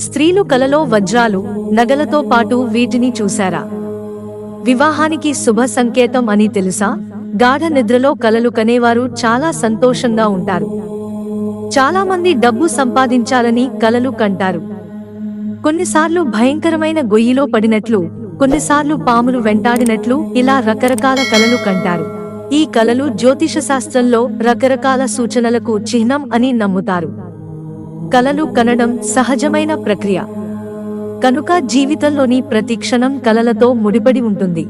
స్త్రీలు కలలో వజ్రాలు నగలతో పాటు వీటిని చూశారా? వివాహానికి శుభ సంకేతం అని తెలుసా? గాఢ నిద్రలో కలలు కనేవారు చాలా సంతోషంగా ఉంటారు. చాలా మంది డబ్బు సంపాదించాలని కలలు కంటారు. కొన్నిసార్లు భయంకరమైన గొయ్యిలో పడినట్లు కొన్నిసార్లు పాములు వెంటాడినట్లు ఇలా రకరకాల కలలు కంటారు. ఈ కలలు జ్యోతిష శాస్త్రంలో రకరకాల సూచనలకు చిహ్నం అని నమ్ముతారు. కలలు కనడం సహజమైన ప్రక్రియ. కనుక జీవితంలోని ప్రతి క్షణం కలలతో ముడిపడి ఉంటుంది.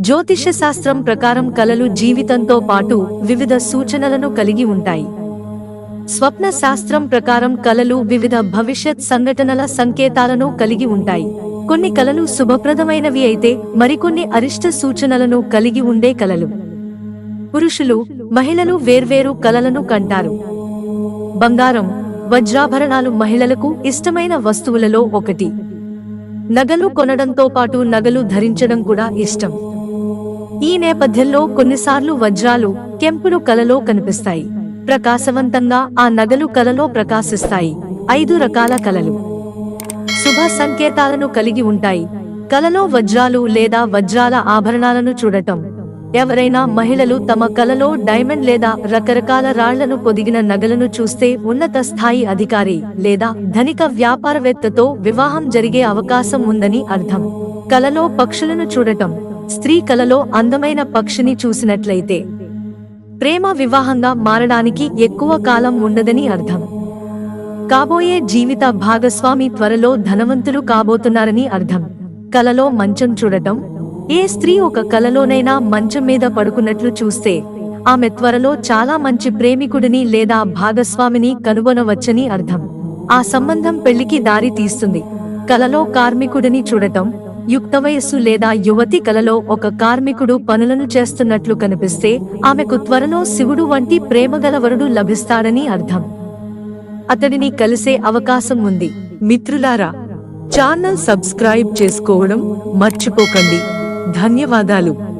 జ్యోతిష శాస్త్రం ప్రకారం కలలు జీవితంతో పాటు వివిధ సూచనలను కలిగి ఉంటాయి. స్వప్న శాస్త్రం ప్రకారం కలలు వివిధ భవిష్యత్ సంఘటనల సంకేతాలను కలిగి ఉంటాయి. కొన్ని కలలు శుభప్రదమైనవి అయితే మరికొన్ని అరిష్ట సూచనలను కలిగి ఉండే కలలు. పురుషులు మహిళలు వేర్వేరు కలలను కంటారు. బంగారం వజ్రాభరణాలు మహిళలకు ఇష్టమైన వస్తువులలో ఒకటి. నగలు కొనడంతో పాటు నగలు ధరించడం కూడా ఇష్టం. ఈ నేపథ్యంలో కొన్నిసార్లు వజ్రాలు కెంపులు కలలో కనిపిస్తాయి. ప్రకాశవంతంగా ఆ నగలు కలలో ప్రకాశిస్తాయి. ఐదు రకాల కలలు. శుభ సంకేతాలను కలిగి ఉంటాయి. కలలో వజ్రాలు లేదా వజ్రాల ఆభరణాలను చూడటం. ఎవరైనా మహిళలు తమ కలలో డైమండ్ లేదా రకరకాల రాళ్ళను పొదిగిన నగలను చూస్తే ఉన్నత స్థాయి అధికారి లేదా ధనిక వ్యాపారవేత్తతో వివాహం జరిగే అవకాశం ఉందని అర్థం. కలలో పక్షులను చూడటం. స్త్రీ కలలో అందమైన పక్షిని చూసినట్లయితే ప్రేమ వివాహంగా మారడానికి ఎక్కువ కాలం ఉండదని అర్థం. కాబోయే జీవిత భాగస్వామి త్వరలో ధనవంతులు కాబోతున్నారని అర్థం. కలలో మంచం చూడటం. ఏ స్త్రీ ఒక కలలోనైనా మంచం మీద పడుకున్నట్లు చూస్తే ఆమె త్వరలో చాలా మంచి ప్రేమికుడిని లేదా భాగస్వామిని కనుగొనవచ్చని అర్థం. ఆ సంబంధం పెళ్ళికి దారి తీస్తుంది. కలలో కార్మికుడిని చూడటం యుక్త వయస్సు లేదా యువతి కలలో ఒక కార్మికుడు పనులను చేస్తున్నట్లు కనిపిస్తే ఆమెకు త్వరలో శివుడు వంటి ప్రేమగల వరుడు లభిస్తాడని అర్థం. అతడిని కలిసే అవకాశం ఉంది. మిత్రులారా ఛానల్ సబ్స్క్రైబ్ చేసుకోవడం మర్చిపోకండి. ధన్యవాదాలు.